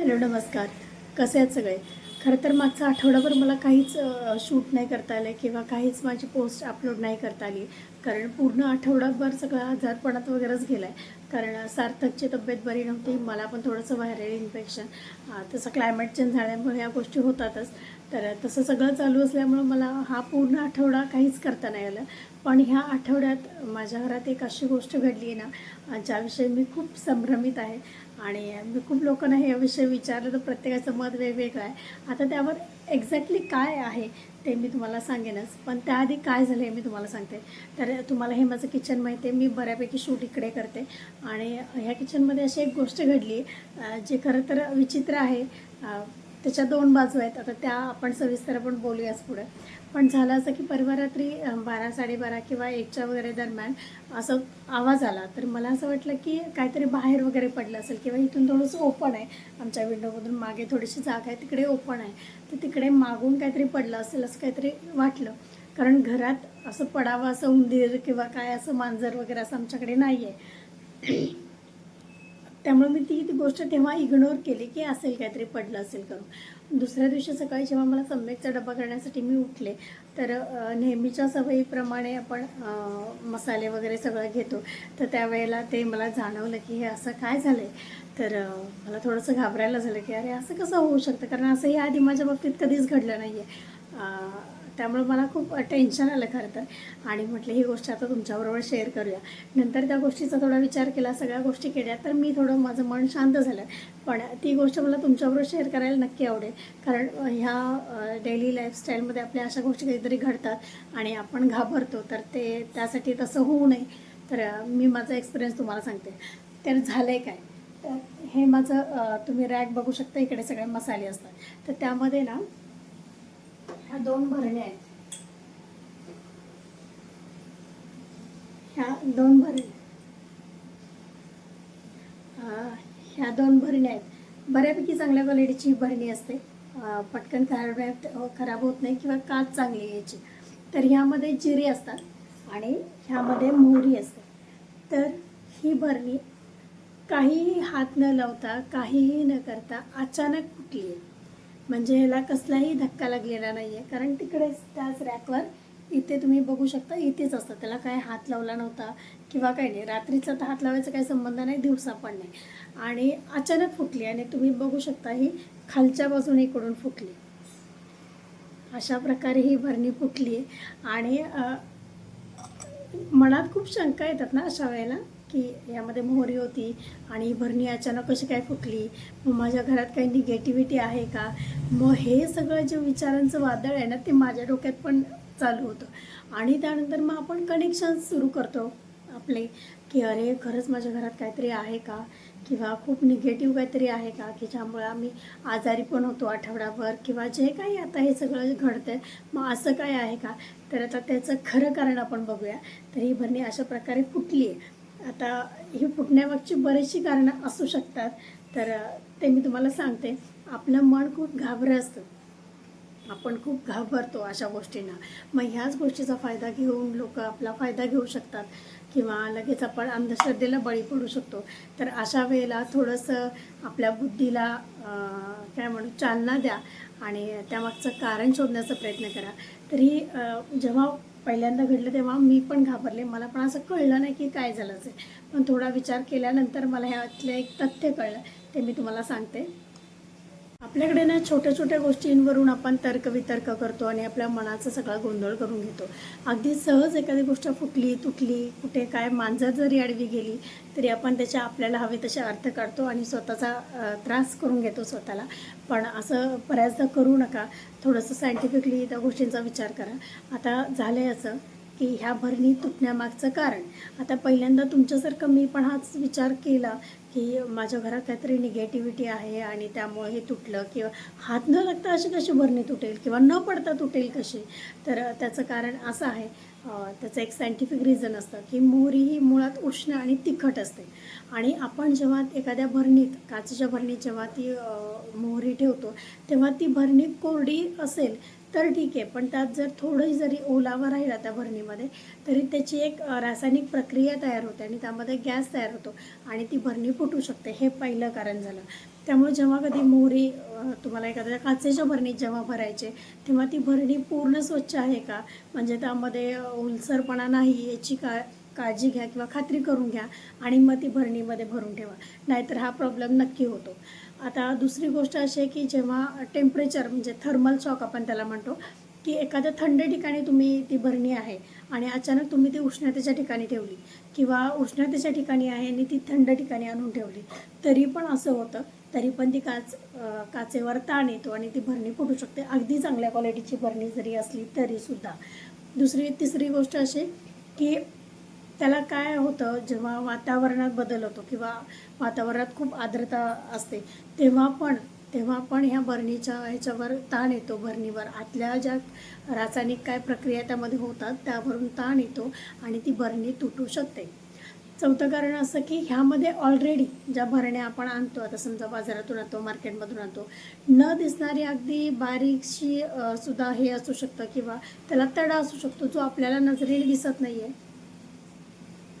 Hello नमस्कार. कसे आहेत सगळे? खरं तर मागचा आठवडाभर मला काहीच शूट नाही करता आलं किंवा काहीच माझी पोस्ट अपलोड नाही करता आली. कारण पूर्ण आठवडाभर सगळं आजारपणात वगैरेच गेला आहे कारण सार्थकची तब्येत बरी नव्हती मला पण थोडंसं व्हायरल इन्फेक्शन. तसं क्लायमेट चेंज झाल्यामुळे ह्या गोष्टी होतातच. तर तसं सगळं चालू असल्यामुळं मला हा पूर्ण आठवडा काहीच करता नाही आलं. पण ह्या आठवड्यात माझ्या घरात एक अशी गोष्ट घडली आहे ना ज्याविषयी मी खूप संभ्रमित आहे. आणि मी खूप लोकांना हे विषय विचारलं तर प्रत्येकाचं मत वेगवेगळं आहे. आता त्यावर एक्झॅक्टली काय आहे ते मी तुम्हाला सांगेनच. पण त्याआधी काय झालं हे मी तुम्हाला सांगते. तर तुम्हाला हे माझं किचन माहिती आहे मी बऱ्यापैकी शूट इकडे करते. आणि ह्या किचनमध्ये अशी एक गोष्ट घडली जे जी खरं तर विचित्र आहे त्याच्या दोन बाजू आहेत. आता त्या आपण सविस्तर आपण बोलूयाच पुढे. पण झालं असं की परवा रात्री बारा साडेबारा किंवा एकच्या वगैरे दरम्यान असं आवाज आला. तर मला असं वाटलं की काहीतरी बाहेर वगैरे पडलं असेल किंवा इथून थोडंसं ओपन आहे. आमच्या विंडोमधून मागे थोडीशी जागा आहे. तिकडे ओपन आहे. तर तिकडे मागून काहीतरी पडलं असेल असं काहीतरी वाटलं. कारण घरात असं पडावं असं उंदीर किंवा काय असं मांजर वगैरे असं आमच्याकडे नाही आहे त्यामुळे मी ती ती गोष्ट तेव्हा इग्नोर केली की असेल काहीतरी पडलं असेल करून. दुसऱ्या दिवशी सकाळी जेव्हा मला सम्यकचा डबा करण्यासाठी मी उठले तर नेहमीच्या सवयीप्रमाणे आपण मसाले वगैरे सगळं घेतो. तर त्यावेळेला ते मला जाणवलं की हे असं काय झालं आहे तर मला थोडंसं घाबरायला झालं की अरे असं कसं होऊ शकतं? कारण असं हे आधी माझ्या बाबतीत कधीच घडलं नाही आहे त्यामुळे मला खूप टेन्शन आलं खरं तर. आणि म्हटलं ही गोष्ट आता तुमच्याबरोबर शेअर करूया. नंतर त्या गोष्टीचा थोडा विचार केला सगळ्या गोष्टी केल्या तर मी थोडं माझं मन शांत झालं. पण ती गोष्ट मला तुमच्याबरोबर शेअर करायला नक्की आवडेल. कारण ह्या डेली लाईफस्टाईलमध्ये आपल्या अशा गोष्टी काहीतरी घडतात आणि आपण घाबरतो तर ते त्यासाठी तसं होऊ नये. तर मी माझा एक्सपिरियन्स तुम्हाला सांगते. तर झालं आहे काय? तर हे माझं तुम्ही रॅक बघू शकता इकडे सगळे मसाले असतात. तर त्यामध्ये ना ह्या दोन भरण्या आहेत. ह्या दोन भरण्या. ह्या दोन भरण्या आहेत. बऱ्यापैकी चांगल्या क्वालिटीची भरणी असते. पटकन खराब खराब होत नाही किंवा काच चांगली याची. तर ह्यामध्ये जिरे असतात आणि ह्यामध्ये मोहरी असते. तर ही भरणी काहीही हात न लावता काहीही न करता अचानक फुटली आहे. म्हणजे ह्याला कसलाही धक्का लागलेला नाही आहे कारण तिकडेच त्याच रॅकवर इथे तुम्ही बघू शकता इथेच असतं. त्याला काय हात लावला नव्हता किंवा काही नाही. रात्रीचा तर हात लावायचा काही संबंध नाही दिवसा पण नाही. आणि अचानक फुटली आणि तुम्ही बघू शकता ही खालच्या बाजूने इकडून फुटली. अशा प्रकारे ही भरणी फुटली. आणि मनात खूप शंका येतात ना अशा वेळेला? की यामध्ये मोहरी होती आणि ही भरणी अचानक कशी काय फुटली? मग माझ्या घरात काही निगेटिव्हिटी आहे का? मग हे सगळं जे विचारांचं वादळ आहे ना ते माझ्या डोक्यात पण चालू होतं. आणि त्यानंतर मग आपण कनेक्शन सुरू करतो आपले की अरे खरंच माझ्या घरात काहीतरी आहे का? किंवा खूप निगेटिव्ह काहीतरी आहे का? की ज्यामुळे आम्ही आजारी पण होतो आठवड्याभर किंवा जे काही आता हे सगळं घडतंय मग असं काय आहे का? तर आता त्याचं खरं कारण आपण बघूया. तर ही भरणी अशा प्रकारे फुटली आहे आता ही फुटण्यामागची बरीचशी कारणं असू शकतात तर ते मी तुम्हाला सांगते. आपलं मन खूप घाबरं असतं. आपण खूप घाबरतो अशा गोष्टींना. मग ह्याच गोष्टीचा फायदा घेऊन लोक आपला फायदा घेऊ शकतात किंवा लगेच आपण अंधश्रद्धेला बळी पडू शकतो. तर अशा वेळेला थोडंसं आपल्या बुद्धीला काय म्हणू चालना द्या आणि त्यामागचं कारण शोधण्याचा प्रयत्न करा. तरी जेव्हा पहिल्यांदा घडलं तेव्हा मी पण घाबरले. मला पण असं कळलं नाही की काय झालं असेल. पण थोडा विचार केल्यानंतर मला ह्यातलं एक तथ्य कळलं. ते मी तुम्हाला सांगते. आपल्याकडे ना छोट्या छोट्या गोष्टींवरून आपण तर्कवितर्क करतो आणि आपल्या मनाचा सगळा गोंधळ करून घेतो. अगदी सहज एखादी गोष्ट फुटली तुटली कुठे काय मांजर जरी आडवी गेली तरी आपण त्याच्या आपल्याला हवे तसे अर्थ काढतो आणि स्वतःचा त्रास करून घेतो स्वतःला. पण असं बऱ्याचदा करू नका. थोडंसं सायंटिफिकली त्या गोष्टींचा विचार करा. आता झालं आहे असं की ह्या भरणी तुटण्यामागचं कारण. आता पहिल्यांदा तुमच्यासारखं मी पण हाच विचार केला की माझ्या घरात काहीतरी निगेटिव्हिटी आहे आणि त्यामुळे हे तुटलं किंवा हात न लागता अशी कशी भरणी तुटेल किंवा न पडता तुटेल कशी? तर त्याचं कारण असं आहे त्याचं एक सायंटिफिक रिझन असतं की मोहरी ही मुळात उष्ण आणि तिखट असते. आणि आपण जेव्हा एखाद्या भरणीत काचेच्या भरणीत जेव्हा ती मोहरी ठेवतो तेव्हा ती भरणी कोरडी असेल तर ठीक आहे पण त्यात जर थोडंही जरी ओलावा राहिला त्या भरणीमध्ये तरी त्याची एक रासायनिक प्रक्रिया तयार होते आणि त्यामध्ये गॅस तयार होतो आणि ती भरणी फुटू शकते हे पहिलं कारण झालं. त्यामुळे जेव्हा कधी मोहरी तुम्हाला एखाद्या काचेच्या भरणीत जेव्हा भरायचे तेव्हा ती भरणी पूर्ण स्वच्छ आहे का? म्हणजे त्यामध्ये ओलसरपणा नाही याची का काळजी घ्या किंवा खात्री करून घ्या आणि मग ती भरणीमध्ये भरून ठेवा. नाहीतर हा प्रॉब्लेम नक्की होतो. आता दुसरी गोष्ट अशी आहे की जेव्हा टेम्परेचर म्हणजे थर्मल शॉक आपण त्याला म्हणतो की एखाद्या थंड ठिकाणी तुम्ही ती भरणी आहे आणि अचानक तुम्ही ती उष्णतेच्या ठिकाणी ठेवली किंवा उष्णतेच्या ठिकाणी आहे आणि ती थंड ठिकाणी आणून ठेवली तरी पण असं होतं तरी पण ती काच काचेवर ताण येतो आणि ती भरणी फुटू शकते. अगदी चांगल्या क्वालिटीची भरणी जरी असली तरीसुद्धा दुसरी तिसरी गोष्ट अशी की त्याला काय होतं जेव्हा वातावरणात बदल होतो किंवा वातावरणात खूप आर्द्रता असते तेव्हा पण तेव्हा पण ह्या भरणीच्या ह्याच्यावर ताण येतो भरणीवर आतल्या ज्या रासायनिक काय प्रक्रिया त्यामध्ये होतात त्यावरून ताण येतो आणि ती भरणी तुटू शकते. चौथं कारण असं की ह्यामध्ये ऑलरेडी ज्या भरण्या आपण आणतो आता समजा बाजारातून आणतो मार्केटमधून आणतो न दिसणारी अगदी बारीकशी सुद्धा हे असू शकतं किंवा त्याला तडा असू शकतो जो आपल्याला नजरेने दिसत नाही आहे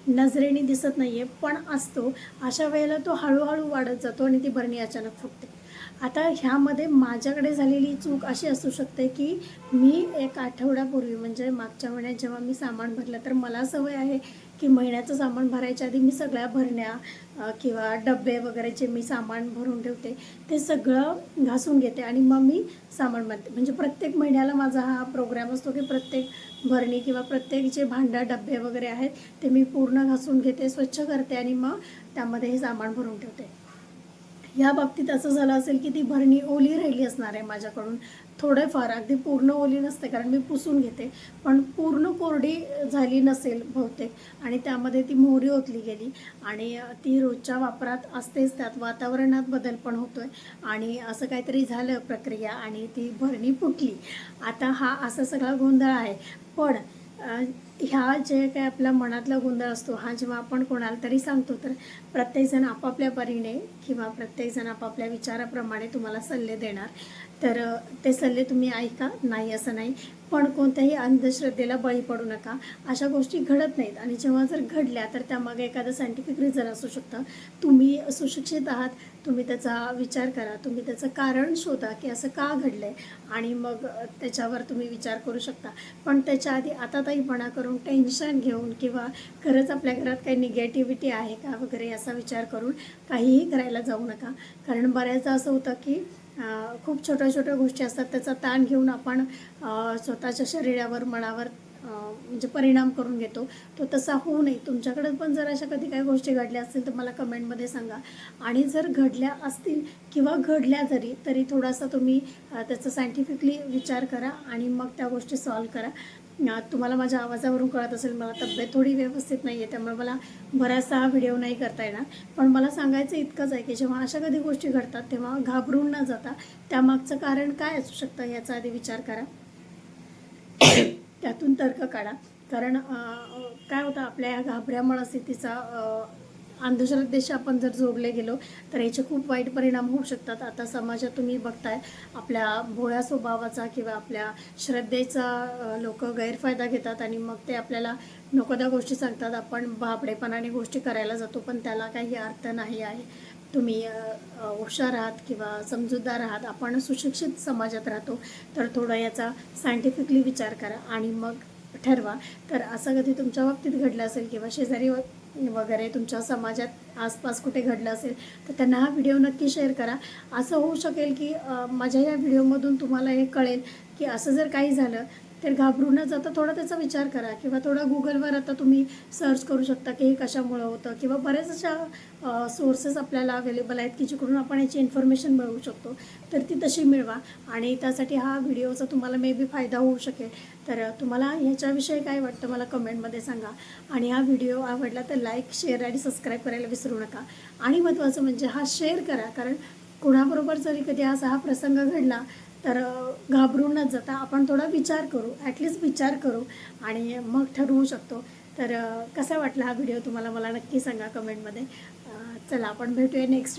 नजरेने दिसत नाहीये पण असतो. अशा वेळेला तो हळूहळू वाढत जातो आणि ती भरणी अचानक फुटते. आता ह्यामध्ये माझ्याकडे झालेली चूक अशी असू शकते की मी एक आठवड्यापूर्वी म्हणजे मागच्या महिन्यात जेव्हा मी सामान भरलं तर मला सवय आहे की महिन्याचं सामान भरायच्या आधी मी सगळ्या भरण्या किंवा डबे वगैरे जे मी सामान भरून ठेवते ते सगळं घासून घेते आणि मग मी सामान भरते. म्हणजे प्रत्येक महिन्याला माझा हा प्रोग्राम असतो की प्रत्येक भरणी किंवा प्रत्येक जे भांडं डबे वगैरे आहेत ते मी पूर्ण घासून घेते स्वच्छ करते आणि मग त्यामध्ये हे सामान भरून ठेवते. या बाबतीत असं झालं असेल की ती भरणी ओली राहिली असणार आहे माझ्याकडून. थोडेफार अगदी पूर्ण ओली नसते कारण मी पुसून घेते. पण पूर्ण कोरडी झाली नसेल बहुतेक. आणि त्यामध्ये ती मोहरी ओतली गेली. आणि ती रोजच्या वापरात असतेच त्यात. वातावरणात बदल पण होतोय. आणि असं काहीतरी झालं प्रक्रिया आणि ती भरणी फुटली. आता हा असा सगळा गोंधळ आहे. पण ह्या जे काय आपला मनातला गोंधळ असतो हा जेव्हा आपण कोणाला तरी सांगतो तर प्रत्येकजण आपापल्या परीने किंवा प्रत्येकजण आपापल्या विचाराप्रमाणे तुम्हाला सल्ले देणार. तर ते सल्ले तुम्ही ऐका नाही असं नाही पण कोणत्याही अंधश्रद्धेला बळी पडू नका. अशा गोष्टी घडत नाहीत आणि जेव्हा जर घडल्या तर त्यामागे एखादं सायंटिफिक रिझन असू शकतं. तुम्ही सुशिक्षित आहात तुम्ही त्याचा विचार करा तुम्ही त्याचं कारण शोधा की असं का घडलं आहे आणि मग त्याच्यावर तुम्ही विचार करू शकता. पण त्याच्या आधी आता ताईपणा करून टेन्शन घेऊन किंवा खरंच आपल्या घरात काही निगेटिव्हिटी आहे का वगैरे याचा विचार करून काहीही करायला जाऊ नका. कारण बऱ्याचदा असं होतं की खूप छोट्या छोट्या गोष्टी असतात त्याचा ताण घेऊन आपण स्वतःच्या शरीरावर मनावर म्हणजे परिणाम करून घेतो. तो तसा होऊ नये. तुमच्याकडे पण जर अशा कधी काही गोष्टी घडल्या असतील तर मला कमेंटमध्ये सांगा. आणि जर घडल्या असतील किंवा घडल्या जरी तरी थोडासा तुम्ही त्याचा सायंटिफिकली विचार करा आणि मग त्या गोष्टी सॉल्व करा. तुम्हाला माझ्या आवाजावरून कळत असेल मला तब्येत थोडी व्यवस्थित नाही आहे त्यामुळे मला बराचसा हा व्हिडिओ नाही करता येणार. पण मला सांगायचं इतकंच आहे की जेव्हा अशा कधी गोष्टी घडतात तेव्हा घाबरून न जाता त्यामागचं कारण काय असू शकतं याचा आधी विचार करा. त्यातून तर्क काढा. कारण काय होतं आपल्या या घाबऱ्यामुळं स्थितीचा अंधश्रद्धेशी आपण जर जोडले गेलो तर याचे खूप वाईट परिणाम होऊ शकतात. आता समाजात तुम्ही बघताय आपल्या भोळ्या स्वभावाचा किंवा आपल्या श्रद्धेचा लोक गैरफायदा घेतात आणि मग ते आपल्याला नको त्या गोष्टी सांगतात. आपण भाबडेपणाने गोष्टी करायला जातो पण त्याला काही अर्थ नाही आहे. तुम्ही हुशार आहात किंवा समजूतदार आहात आपण सुशिक्षित समाजात राहतो तर थोडा याचा सायंटिफिकली विचार करा आणि मग ठरवा. तर असं कधी तुमच्या बाबतीत घडलं असेल किंवा शेजारी व- वगैरे तुमच्या समाजात आसपास कुठे घडलं असेल तर त्यांना हा व्हिडिओ नक्की शेअर करा. असं होऊ शकेल की माझ्या या व्हिडिओमधून तुम्हाला हे कळेल की असं जर काही झालं तर घाबरू न जाता. थोडा त्याचा विचार करा किंवा थोडा गुगलवर आता तुम्ही सर्च करू शकता की हे कशामुळं होतं किंवा बऱ्याच अशा सोर्सेस आपल्याला अवेलेबल आहेत की जिकडून आपण याची इन्फॉर्मेशन मिळवू शकतो. तर ती तशी मिळवा आणि त्यासाठी हा व्हिडिओचा तुम्हाला मे बी फायदा होऊ शकेल. तर तुम्हाला ह्याच्याविषयी काय वाटतं मला कमेंटमध्ये सांगा. आणि हा व्हिडिओ आवडला तर लाईक शेअर आणि सबस्क्राईब करायला विसरू नका. आणि महत्त्वाचं म्हणजे हा शेअर करा. कारण कोणाबरोबर जरी कधी असा हा प्रसंग घडला तर घाबरून न जाता आपण थोडा विचार करू ॲटलिस्ट विचार करू आणि मग ठरवू शकतो. तर कसा वाटला हा व्हिडिओ तुम्हाला मला नक्की सांगा कमेंटमध्ये. चला आपण भेटूया नेक्स्ट